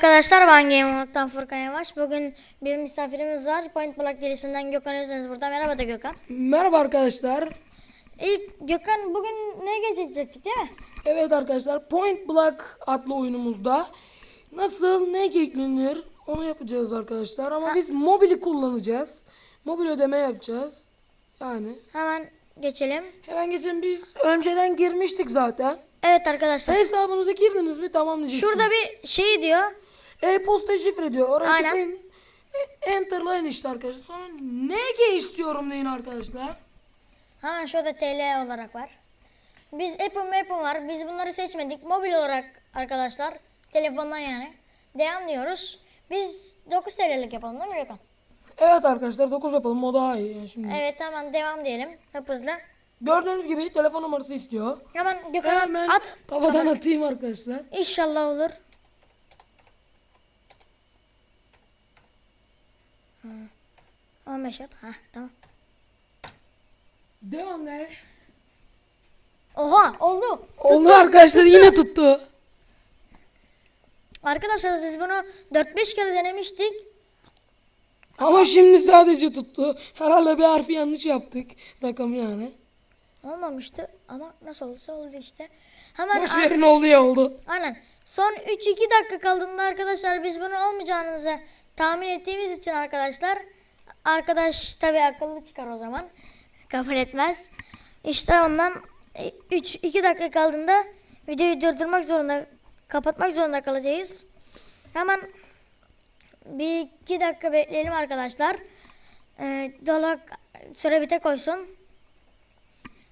arkadaşlar ben Game Mode'dan Furkan Yavaş. Bugün bir misafirimiz var. Point Blank gelisinden Gökhan Özdeniz burada. Merhaba da Gökhan. Merhaba arkadaşlar. İlk Gökhan bugün ne geçecektik değil mi? Evet arkadaşlar Point Blank adlı oyunumuzda nasıl ne eklenir onu yapacağız arkadaşlar. Ama biz mobili kullanacağız. Mobil ödeme yapacağız. Yani Hemen geçelim. hemen geçelim biz önceden girmiştik zaten. Evet arkadaşlar. Hesabınıza girdiniz mi tamam diyeceksiniz. Şurada bir şey diyor. E-posta şifre diyor. Oraya Aynen. tıklayın. E- Enter'layın işte arkadaşlar. Sonra NG istiyorum deyin arkadaşlar. Hemen şurada TL olarak var. Biz Apple Apple var. Biz bunları seçmedik. Mobil olarak arkadaşlar. Telefondan yani. Devam diyoruz. Biz 9 TL'lik yapalım değil mi Gökhan? Evet arkadaşlar 9 yapalım o daha iyi yani şimdi. Evet hemen devam diyelim. Hıp hızlı. Gördüğünüz gibi telefon numarası istiyor. Hemen Gökhan'a Hemen at. kafadan atayım arkadaşlar. İnşallah olur. 15 yap. Ha tamam. Devam ne? Oha oldu. Oldu arkadaşlar yine tuttu. Arkadaşlar biz bunu 4-5 kere denemiştik. Ama şimdi sadece tuttu. Herhalde bir harfi yanlış yaptık. Rakamı yani. Olmamıştı ama nasıl olursa oldu işte. Hemen Boş verin oldu ya oldu. aynen. Son 3-2 dakika kaldığında arkadaşlar biz bunu olmayacağınızı tahmin ettiğimiz için arkadaşlar arkadaş tabii akıllı çıkar o zaman. Kabul etmez. İşte ondan 3-2 dakika kaldığında videoyu durdurmak zorunda kapatmak zorunda kalacağız. Hemen bir iki dakika bekleyelim arkadaşlar. Ee, dolak süre bite koysun.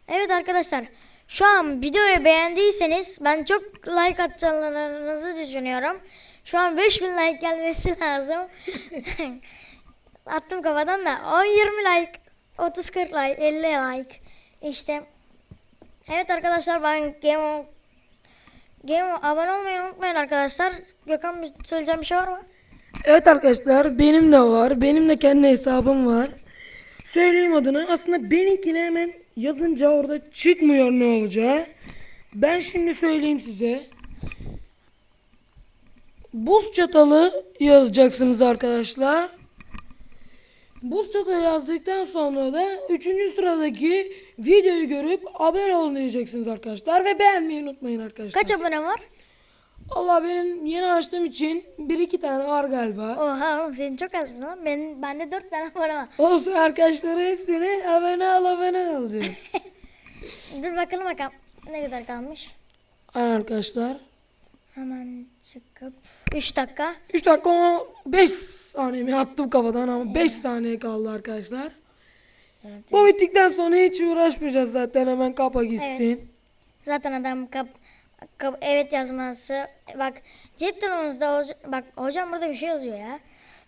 Evet arkadaşlar. Şu an videoyu beğendiyseniz ben çok like atacağınızı düşünüyorum. Şu an 5000 like gelmesi lazım. Attım kafadan da 10-20 like, 30-40 like, 50 like. İşte. Evet arkadaşlar ben Game Game abone olmayı unutmayın arkadaşlar. Gökhan söyleyeceğim bir şey var mı? Evet arkadaşlar benim de var. Benim de kendi hesabım var. Söyleyeyim adını. Aslında benimkine hemen yazınca orada çıkmıyor ne olacağı. Ben şimdi söyleyeyim size. Buz çatalı yazacaksınız arkadaşlar. Buz çatalı yazdıktan sonra da 3. sıradaki videoyu görüp abone olun diyeceksiniz arkadaşlar. Ve beğenmeyi unutmayın arkadaşlar. Kaç abone var? Allah benim yeni açtığım için 1-2 tane var galiba. Oha oğlum senin çok az lan. Benim, bende 4 tane abone var. Olsun arkadaşlar hepsini abone al abone al diyor. Dur bakalım bakalım. Ne kadar kalmış? Aynen arkadaşlar. Hemen çıkıp 3 dakika. 3 dakika ama 5 saniyemi attım kafadan ama 5 saniye kaldı arkadaşlar. Evet. Bu bittikten sonra hiç uğraşmayacağız zaten hemen kapa gitsin. Zaten adam kap, kap- evet yazması. Bak cep telefonunuzda bak hocam burada bir şey yazıyor ya.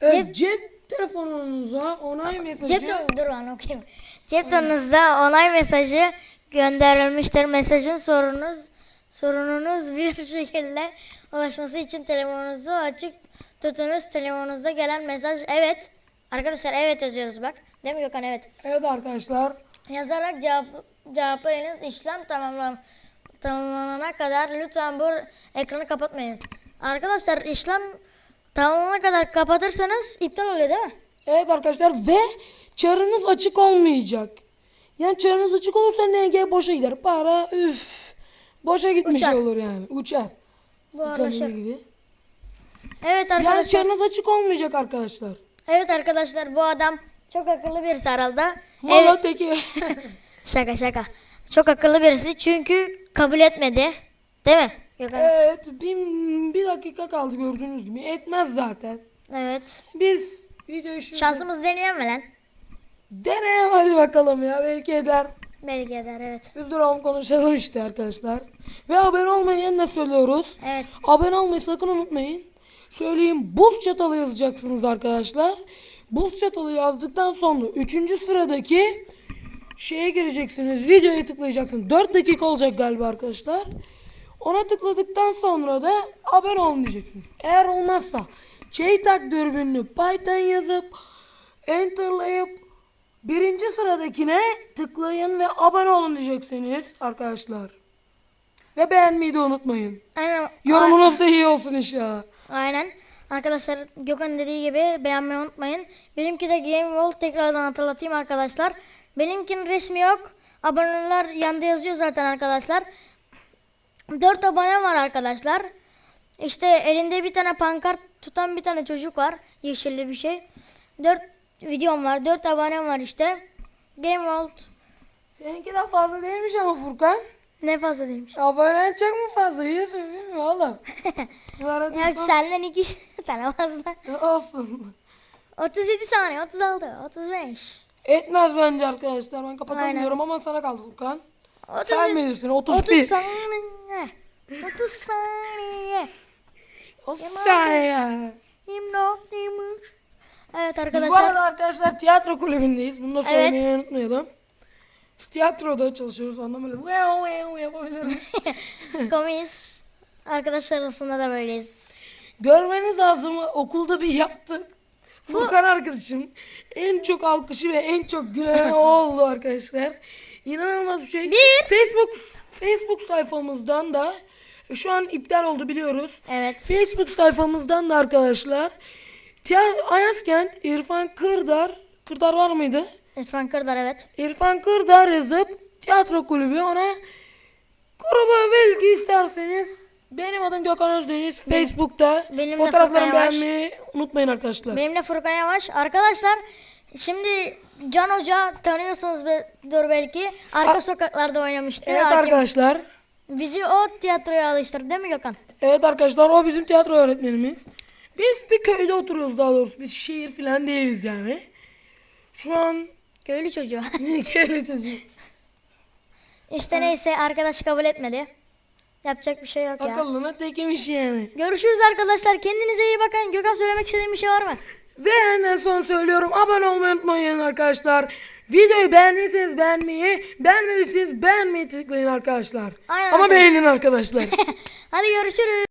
Evet, cep, telefonunuza onay mesajı Cep dur lan okuyayım. Cep telefonunuzda onay mesajı gönderilmiştir. Mesajın sorunuz sorununuz bir şekilde ulaşması için telefonunuzu açık tutunuz. Telefonunuzda gelen mesaj evet. Arkadaşlar evet yazıyoruz bak. Değil mi Gökhan evet. Evet arkadaşlar. Yazarak cevap, cevaplayınız. İşlem tamamlan, tamamlanana kadar lütfen bu ekranı kapatmayın. Arkadaşlar işlem tamamlanana kadar kapatırsanız iptal oluyor değil mi? Evet arkadaşlar ve çarınız açık olmayacak. Yani çarınız açık olursa NG boşa gider. Para üf. Boşa gitmiş Uçar. olur yani. Uçar. Bu gibi. Evet Yani arkadaşlar. çarınız açık olmayacak arkadaşlar. Evet arkadaşlar bu adam çok akıllı birisi herhalde. Valla Evet, teki. şaka şaka. Çok akıllı birisi çünkü kabul etmedi. Değil mi? Gökhan? evet bir, bir dakika kaldı gördüğünüz gibi. Etmez zaten. Evet. Biz videoyu şimdi Şansımız deneyelim mi lan? deneyelim hadi bakalım ya. Belki eder. Belki eder evet. Biz duralım konuşalım işte arkadaşlar. Ve abone olmayı yeniden söylüyoruz. Evet. Abone olmayı sakın unutmayın. Söyleyeyim buz çatalı yazacaksınız arkadaşlar. Buz çatalı yazdıktan sonra 3. sıradaki şeye gireceksiniz. Videoya tıklayacaksınız. 4 dakika olacak galiba arkadaşlar. Ona tıkladıktan sonra da abone olun diyeceksiniz. Eğer olmazsa Çeytak dürbünlü Python yazıp enterlayıp birinci sıradakine tıklayın ve abone olun diyeceksiniz arkadaşlar. Ve beğenmeyi de unutmayın. Aynen. Yorumunuz da iyi olsun inşallah. Aynen. Arkadaşlar Gökhan dediği gibi beğenmeyi unutmayın. Benimki de Game World tekrardan hatırlatayım arkadaşlar. Benimkinin resmi yok. Aboneler yanda yazıyor zaten arkadaşlar. 4 abone var arkadaşlar. İşte elinde bir tane pankart tutan bir tane çocuk var. Yeşilli bir şey. 4 videom var. 4 abonem var işte. Game World Seninki de fazla değilmiş ama Furkan. Ne fazla değilmiş. Abonen çok mu fazla? Yüz mü mi oğlum? Ya senden 2 tane fazla. olsun. 37 saniye, 36, 35. Etmez bence arkadaşlar. Ben diyorum ama sana kaldı Furkan. 30, Sen bilirsin. 30 31. saniye. 30 saniye. 30 saniye. 24, 23. Evet Biz bu arkadaşlar. arada arkadaşlar tiyatro kulübündeyiz. Bunu da Evet. söylemeyi unutmayalım. Biz tiyatroda çalışıyoruz. Böyle wow wow yapabiliriz. Komiyiz. Arkadaşlar arasında da böyleyiz. Görmeniz lazım. Okulda bir yaptık. Furkan arkadaşım en çok alkışı ve en çok gülen o oldu arkadaşlar. İnanılmaz bir şey. Bir. Facebook Facebook sayfamızdan da şu an iptal oldu biliyoruz. Evet. Facebook sayfamızdan da arkadaşlar Ayaskent İrfan Kırdar Kırdar var mıydı? Lütfen Kırdar evet. İrfan Kırdar yazıp tiyatro kulübü ona gruba belki isterseniz benim adım Gökhan Özdeniz Facebook'ta benim de fotoğraflarımı Furkan Yavaş. beğenmeyi unutmayın arkadaşlar. Benimle Furkan Yavaş. Arkadaşlar şimdi Can Hoca tanıyorsunuz be- dur belki. Arka A- sokaklarda oynamıştı. Evet Hakim- arkadaşlar. Bizi o tiyatroya alıştırdı değil mi Gökhan? Evet arkadaşlar o bizim tiyatro öğretmenimiz. Biz bir köyde oturuyoruz daha doğrusu. Biz şehir falan değiliz yani. Şu an Köylü çocuğu. köylü çocuğu. işte neyse arkadaş kabul etmedi. Yapacak bir şey yok ya. Akıllına tekemiş yani. Görüşürüz arkadaşlar. Kendinize iyi bakın. Gökhan söylemek istediğin bir şey var mı? Ve en son söylüyorum abone olmayı unutmayın arkadaşlar. Videoyu beğendiyseniz beğenmeyi, beğenmediyseniz beğenmeyi tıklayın arkadaşlar. Aynen Ama arkadaşlar. beğenin arkadaşlar. Hadi görüşürüz.